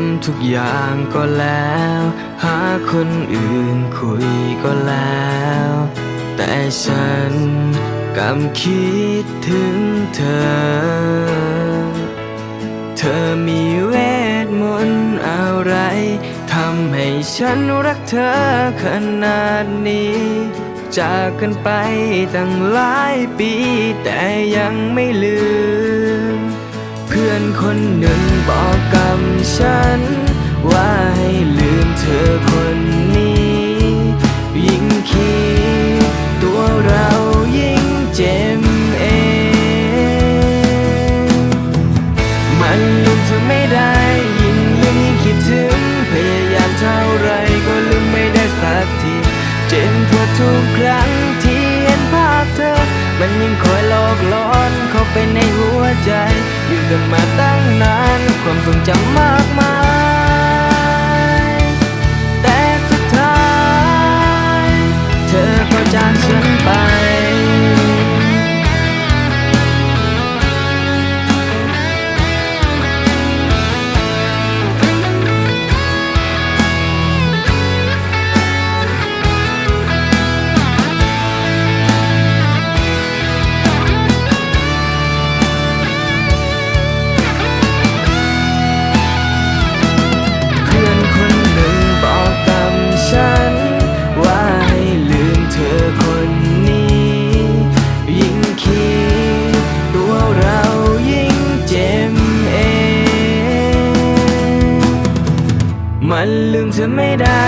ำทุกอย่างก็แล้ว หาคนอื่นคุยก็แล้ว แต่ฉันกำคิดถึงเธอ เธอมีเวทมนต์อะไรทำให้ฉันรักเธอขนาดนี้ จากกันไปตั้งหลายปีแต่ยังไม่ลืม อนคนหนึ่งบอกกับฉัน ว่าให้ลืมเธอคนนี้ ยิ่งคิดตัวเรายิ่งเจ็บเอง มันลืมเธอไม่ได้ ยิ่งลืมยิ่งคิดถึง พยายามเท่าไรก็ลืมไม่ได้สักที เจ็บปวดทุกครั้งที่เห็นภาพเธอ มันยิ่งคอยหลอกหลอน ไปในหัวใจ อยู่กันมาตั้งนาน ความทรงจำมากมาย มันลืมเธอไม่ได้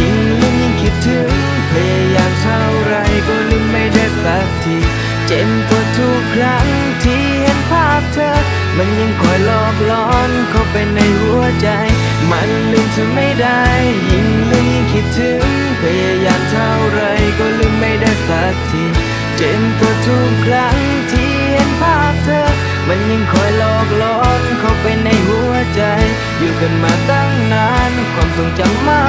ยิ่งลืมยิ่งคิดถึง พยายามเท่าไรก็ลืมไม่ได้สักที เจ็บปวดทุกครั้งที่เห็นภาพเธอ มันยังคอยหลอกหลอนเข้าไปในหัวใจ มันลืมเธอไม่ได้ ยิ่งลืมยิ่งคิดถึง พยายามเท่าไรก็ลืมไม่ได้สักที เจ็บปวดทุกครั้งที่เห็นภาพเธอ มันยังคอยหลอกหลอนเข้าไปในหัวใจ อยู่กันมาตั้งนาน ควา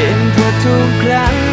จ็บเพราะทุกครั้ง